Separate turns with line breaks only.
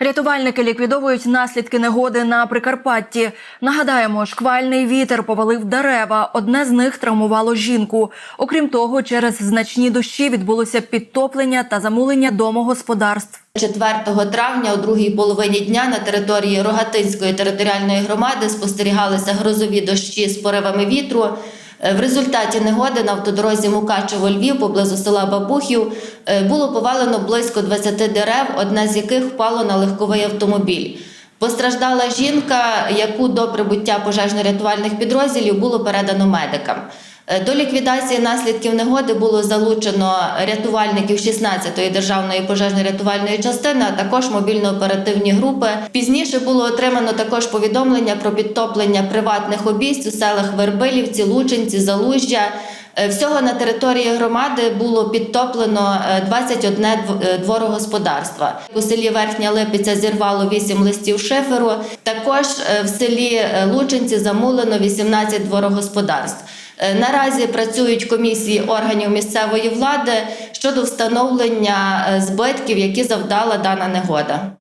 Рятувальники ліквідовують наслідки негоди на Прикарпатті. Нагадаємо, шквальний вітер повалив дерева. Одне з них травмувало жінку. Окрім того, через значні дощі відбулося підтоплення та замулення домогосподарств.
4 травня, у другій половині дня, на території Рогатинської територіальної громади спостерігалися грозові дощі з поривами вітру. Е, В результаті негоди на автодорозі Мукачево-Львів поблизу села Бабухів е, було повалено близько 20 дерев, одне з яких впало на легковий автомобіль. Постраждала жінка, яку до прибуття пожежно-рятувальних підрозділів було передано медикам. Е, До ліквідації наслідків негоди було залучено рятувальників 16-ї державної пожежно-рятувальної частини, а також мобільно-оперативні групи. Пізніше було отримано також повідомлення про підтоплення приватних обійсть у селах Вербилівці, Лучинці, Залужжя. Е, Всього на території громади було підтоплено е, 21 дв- е, дворогосподарства. У селі Верхня Липиця зірвало 8 листів шиферу. Також в селі Лучинці замулено 18 дворогосподарств. Е, Наразі працюють комісії органів місцевої влади щодо встановлення е, збитків, які завдала дана негода.